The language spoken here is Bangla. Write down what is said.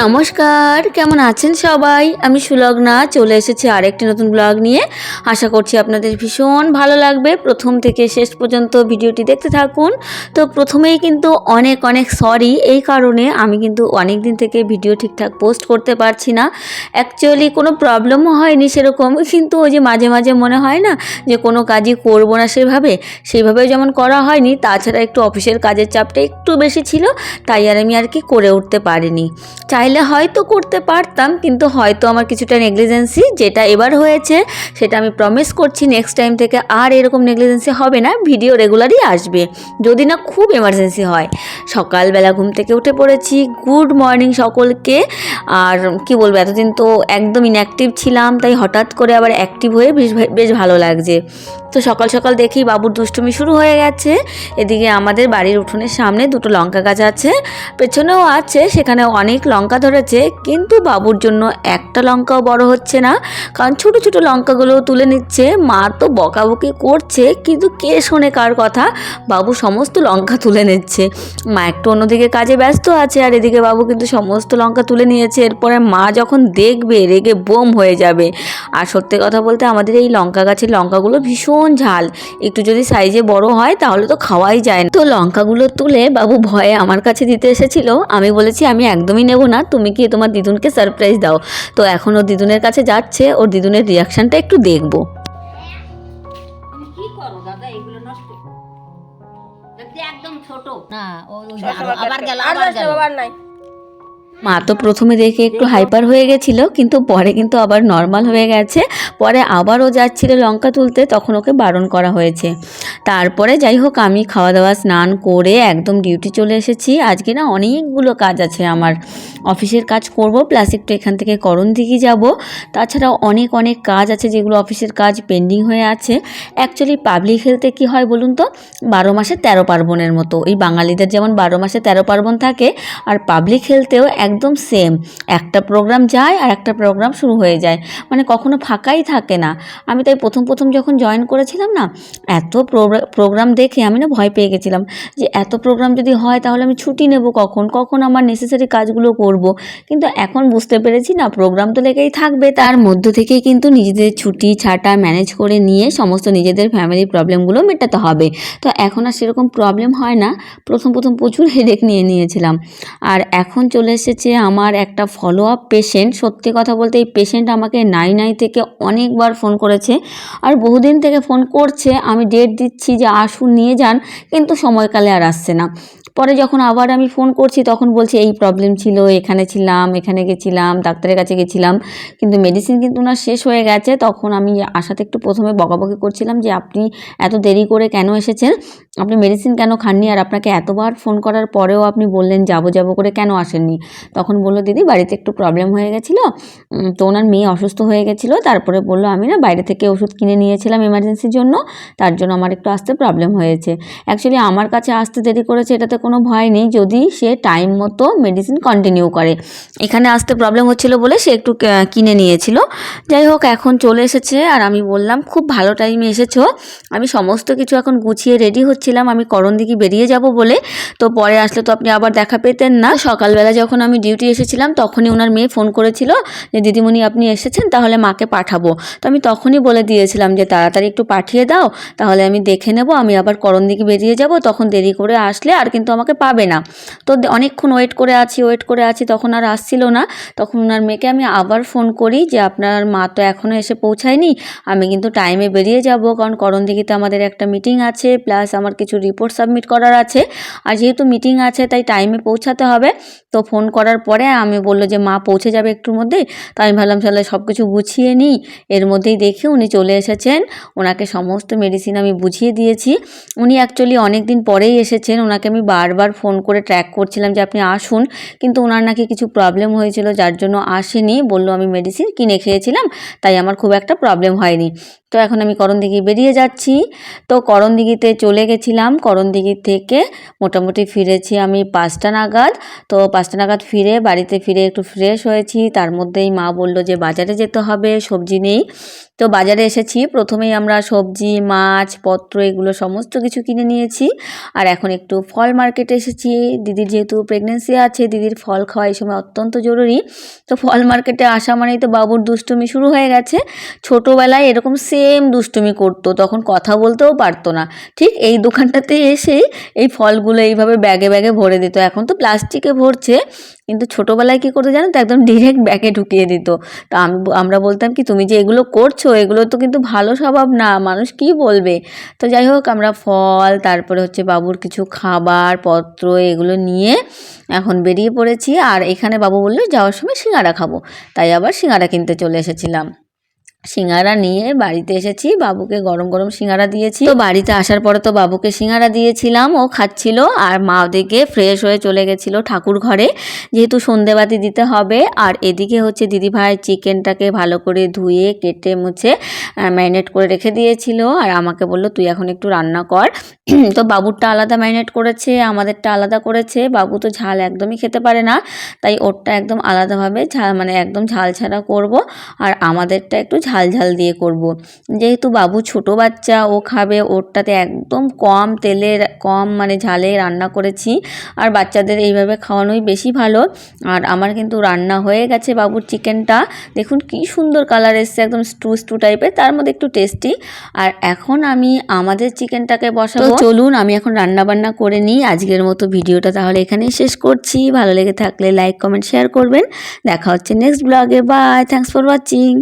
নমস্কার, কেমন আছেন সবাই? আমি সুলগ্না, চলে এসেছি আরেকটি নতুন ব্লগ নিয়ে। আশা করছি আপনাদের ভীষণ ভালো লাগবে। প্রথম থেকে শেষ পর্যন্ত ভিডিওটি দেখতে থাকুন। তো প্রথমেই কিন্তু অনেক অনেক সরি এই কারণে আমি কিন্তু অনেক দিন থেকে ভিডিও ঠিকঠাক পোস্ট করতে পারছি না। অ্যাকচুয়ালি কোনো প্রবলেমও হয়নি সেরকম, কিন্তু ওই যে মাঝে মাঝে মনে হয় না যে কোনো কাজই করব না সেভাবে সেইভাবে যেমন করা হয়নি, তাছাড়া একটু অফিসের কাজের চাপটা একটু বেশি ছিল, তাই আর আমি আর কি করে উঠতে পারিনি। চাইলে হয়তো করতে পারতাম, কিন্তু হয়তো আমার কিছুটা নেগলিজেন্সি যেটা এবার হয়েছে, সেটা আমি প্রমিস করছি নেক্সট টাইম থেকে আর এরকম নেগলিজেন্সি হবে না ভিডিও রেগুলারই আসবে। যদি না খুব এমার্জেন্সি হয়। সকালবেলা ঘুম থেকে উঠে পড়েছি গুড মর্নিং সকলকে। আর কি বলব, এতদিন তো একদম ইনঅ্যাক্টিভ ছিলাম, তাই হঠাৎ করে আবার অ্যাক্টিভ হয়ে বেশ বেশ ভালো লাগছে। তো সকাল সকাল দেখি বাবুর দুষ্টুমি শুরু হয়ে গেছে। এদিকে আমাদের বাড়ির উঠোনের সামনে দুটো লঙ্কা গাছ আছে, পেছনেও আছে সেখানে অনেক লঙ্কা ধরেছে, কিন্তু বাবুর জন্য একটা লঙ্কাও বড় হচ্ছে না। কারণ ছোট ছোট লঙ্কাগুলো তুলে নিচ্ছে। মা তো বকাবকি করছে, কিন্তু কে শোনে কার কথা? বাবু সমস্ত লঙ্কা তুলে নিচ্ছে। মা একটু অন্যদিকে কাজে ব্যস্ত আছে, আর এদিকে বাবু কিন্তু সমস্ত লঙ্কা তুলে নিয়েছে। এরপরে মা যখন দেখবে, রেগে বোম হয়ে যাবে। আর সত্যি কথা বলতে আমাদের এই লঙ্কা গাছের লঙ্কাগুলো ভীষণ ঝাল। একটু যদি সাইজে বড় হয়, তাহলে তো খাওয়াই যায় না। তো লঙ্কাগুলো তুলে বাবু ভয়ে আমার কাছে দিতে এসেছিল। আমি বলেছি, আমি একদমই নেব না। তুমি কি তোমার দিদুনকে সারপ্রাইজ দাও? তো এখন ও দিদুনের কাছে যাচ্ছে ওর দিদুনের রিয়াকশনটা একটু দেখব। তুমি কি করো দাদা? এগুলো নষ্ট দেখতে একদম ছোট না ও আবার গেল আবার গেল। আবার নাই। মা তো প্রথমে দেখে একটু হাইপার হয়ে গেছিল, কিন্তু পরে কিন্তু আবার নর্মাল হয়ে গেছে। পরে আবারও যাচ্ছিল লঙ্কা তুলতে, তখন ওকে বারণ করা হয়েছে। তারপরে যাই হোক, আমি খাওয়া দাওয়া স্নান করে একদম ডিউটি চলে এসেছি। আজকে না অনেকগুলো কাজ আছে আমার। অফিসের কাজ করব প্লাস একটু এখান থেকে করণ দিকে যাব। তাছাড়াও অনেক অনেক কাজ আছে যেগুলো অফিসের কাজ পেন্ডিং হয়ে আছে। অ্যাকচুয়ালি পাবলিক হেলথে কি হয় বলুন তো? বারো মাসে তেরো পার্বণের মতো। এই বাঙালিদের যেমন বারো মাসে তেরো পার্বণ থাকে, আর পাবলিক হেলথেও একদম সেম একটা প্রোগ্রাম যায় আর একটা প্রোগ্রাম শুরু হয়ে যায়। মানে কখনো ফাঁকাই থাকে না। আমি তাই প্রথম প্রথম যখন জয়েন করেছিলাম না, এত প্রোগ্রাম দেখে আমি না ভয় পেয়ে গেছিলাম যে এত প্রোগ্রাম যদি হয় তাহলে আমি ছুটি নেব কখন? কখন আমার নেসেসারি কাজগুলো করব? কিন্তু এখন বুঝতে পেরেছি না প্রোগ্রাম তো লেগেই থাকবে। তার মধ্য থেকেই কিন্তু নিজেদের ছুটি ছাটা ম্যানেজ করে নিয়ে সমস্ত নিজেদের ফ্যামিলি প্রবলেমগুলো মেটাতে হবে। তো এখন আর সেরকম প্রবলেম হয় না। প্রথম প্রথম প্রচুর হেডেক নিয়ে নিয়েছিলাম। আর এখন চলে এসেছে আমার একটা ফলো আপ পেশেন্ট সত্যি কথা বলতে এই পেশেন্ট আমাকে নাই নাই থেকে অনেকবার ফোন করেছে আর বহুদিন থেকে ফোন করছে। আমি ডেট দিচ্ছি যে আসুন, নিয়ে যান, কিন্তু সময়কালে আর আসছে না। পরে যখন আবার আমি ফোন করছি, তখন বলছে, এই প্রবলেম ছিল, এখানে ছিলাম, এখানে গেছিলাম, ডাক্তারের কাছে গেছিলাম। কিন্তু মেডিসিন কিন্তু না শেষ হয়ে গেছে। তখন আমি আশাতে একটু প্রথমে বকাবকি করছিলাম যে, আপনি এত দেরি করে কেন এসেছেন? আপনি মেডিসিন কেন খাননি? আর আপনাকে এতবার ফোন করার পরেও আপনি বললেন, যাব যাব করে কেন আসেননি? তখন বলল, দিদি, বাড়িতে একটু প্রবলেম হয়ে গেছিল। তো ওনার মেয়ে অসুস্থ হয়ে গেছিল। তারপরে বলল, আমি না বাইরে থেকে ওষুধ কিনে নিয়েছিলাম এমার্জেন্সির জন্য। তার জন্য আমার একটু আসতে প্রবলেম হয়েছে। অ্যাকচুয়ালি আমার কাছে আসতে দেরি করেছে, এটাতে কোনো ভয় নেই যদি সে টাইম মতো মেডিসিন কন্টিনিউ করে। এখানে আসতে প্রবলেম হচ্ছিল বলে সে একটু কিনে নিয়েছিল। যাই হোক, এখন চলে এসেছে আর আমি বললাম, খুব ভালো টাইমে এসেছ। আমি সমস্ত কিছু এখন গুছিয়ে রেডি হচ্ছিলাম। আমি করণ দিকে বেরিয়ে যাব বলে। তো পরে আসলে তো আপনি আবার দেখা পেতেন না। সকালবেলা যখন আমি ডিউটি এসেছিলাম, তখনই ওনার মেয়ে ফোন করেছিল যে, দিদিমণি, আপনি এসেছেন? তাহলে মাকে পাঠাবো। তো আমি তখনই বলে দিয়েছিলাম যে, তাড়াতাড়ি একটু পাঠিয়ে দাও, তাহলে আমি দেখে নেব। আমি আবার করণ দিকে বেরিয়ে যাব। তখন দেরি করে আসলে আর কিন্তু আমাকে পাবে না। তো অনেকক্ষণ ওয়েট করে আছি ওয়েট করে আছি, তখন আর আসছিল না। তখন ওনার মেয়েকে আমি আবার ফোন করি যে, আপনার মা তো এখনও এসে পৌঁছায়নি। আমি কিন্তু টাইমে বেরিয়ে যাব। কারণ করণ দিঘিতে আমাদের একটা মিটিং আছে প্লাস আমার কিছু রিপোর্ট সাবমিট করার আছে। আর যেহেতু মিটিং আছে, তাই টাইমে পৌঁছাতে হবে। তো ফোন করার পরে আমি বলল যে, মা পৌঁছে যাবে একটুর মধ্যে? তো আমি ভাবলাম তাহলে সব কিছু গুছিয়ে নিই। এর মধ্যেই দেখি উনি চলে এসেছেন। ওনাকে সমস্ত মেডিসিন আমি বুঝিয়ে দিয়েছি। উনি অ্যাকচুয়ালি অনেক দিন পরেই এসেছেন। ওনাকে আমি বারবার ফোন করে ট্র্যাক করছিলাম যে আপনি আসুন, কিন্তু ওনার নাকি কিছু প্রবলেম হয়েছিল, যার জন্য আসেনি। বলল, আমি মেডিসিন কিনে খেয়েছিলাম, তাই আমার খুব একটা প্রবলেম হয়নি। তো এখন আমি করণদিঘি বেরিয়ে যাচ্ছি। তো করণদিঘিতে চলে গেছিলাম। করণদিঘি থেকে মোটামুটি ফিরেছি আমি পাঁচটা নাগাদ। তো পাঁচটা নাগাদ ফিরে বাড়িতে ফিরে একটু ফ্রেশ হয়েছি। তার মধ্যেই মা বলল যে বাজারে যেতে হবে, সবজি নেই। তো বাজারে এসেছি। প্রথমেই আমরা সবজি, মাছ, পত্র এগুলো সমস্ত কিছু কিনে নিয়েছি। আর এখন একটু ফল মার্কেটে এসেছি। দিদির যেহেতু প্রেগনেন্সি আছে, দিদির ফল খাওয়া এই সময় অত্যন্ত জরুরি। তো ফল মার্কেটে আসা মানেই তো বাবুর দুষ্টুমি শুরু হয়ে গেছে। ছোটোবেলায় এরকম সেম দুষ্টুমি করতো, তখন কথা বলতেও পারতো না। ঠিক এই দোকানটাতে এসেই এই ফলগুলো এইভাবে ব্যাগে ব্যাগে ভরে দিত। এখন তো প্লাস্টিকে ভরছে, কিন্তু ছোটোবেলায় কী করতো জানো তো, একদম ডিরেক্ট ব্যাগে ঢুকিয়ে দিত। তা আমি, আমরা বলতাম কি, তুমি যে এগুলো করছ এগুলো তো কিন্তু ভালো স্বভাব না, মানুষ কি বলবে? তো যাই হোক, আমরা ফল, তারপরে হচ্ছে বাবুর কিছু খাবার, পত্র এগুলো নিয়ে এখন বেরিয়ে পড়েছি। আর এখানে বাবু বলল, যাওয়ার সময় সিঙ্গারা খাব। তাই আবার সিঙ্গারা কিনতে চলে এসেছিলাম। সিঙ্গারা নিয়ে বাড়িতে এসেছি। বাবুকে গরম গরম সিঙ্গারা দিয়েছি। তো বাড়িতে আসার পরে তো বাবুকে সিঙ্গারা দিয়েছিলাম, ও খাচ্ছিল আর মা ওদিকে ফ্রেশ হয়ে চলে গেছিল ঠাকুর ঘরে। যেহেতু সন্ধেবাতি দিতে হবে, আর এদিকে হচ্ছে দিদিভাই চিকেনটাকে ভালো করে ধুয়ে, কেটে, মুছে ম্যারিনেট করে রেখে দিয়েছিল। আর আমাকে বলল, তুই এখন একটু রান্না কর। তো বাবুরটা আলাদা ম্যারিনেট করেছে, আমাদেরটা আলাদা করেছে। বাবু তো ঝাল একদমই খেতে পারে না, তাই ওরটা একদম আলাদাভাবে ঝাল মানে একদম ঝাল ছাড়া করব। আর আমাদেরটা একটু ঝাল ঝাল ঝাল দিয়ে করব। যেহেতু বাবু ছোট বাচ্চা, ও খাবে ওরটাতে একদম কম তেলের, কম মানে ঝালে রান্না করেছি। আর বাচ্চাদের এইভাবে খাওয়ানোই বেশি ভালো। আর আমার কিন্তু রান্না হয়ে গেছে বাবুর চিকেনটা। দেখুন কি সুন্দর কালার এসছে, একদম স্টু স্টু টাইপের, তার মধ্যে একটু টেস্টি। আর এখন আমি আমাদের চিকেনটাকে বসাবো। চলুন, আমি এখন রান্না বান্না করে নিই। আজকের মতো ভিডিওটা তাহলে এখানেই শেষ করছি। ভালো লেগে থাকলে লাইক, কমেন্ট, শেয়ার করবেন। দেখা হচ্ছে নেক্সট ব্লগে। Bye, thanks for watching.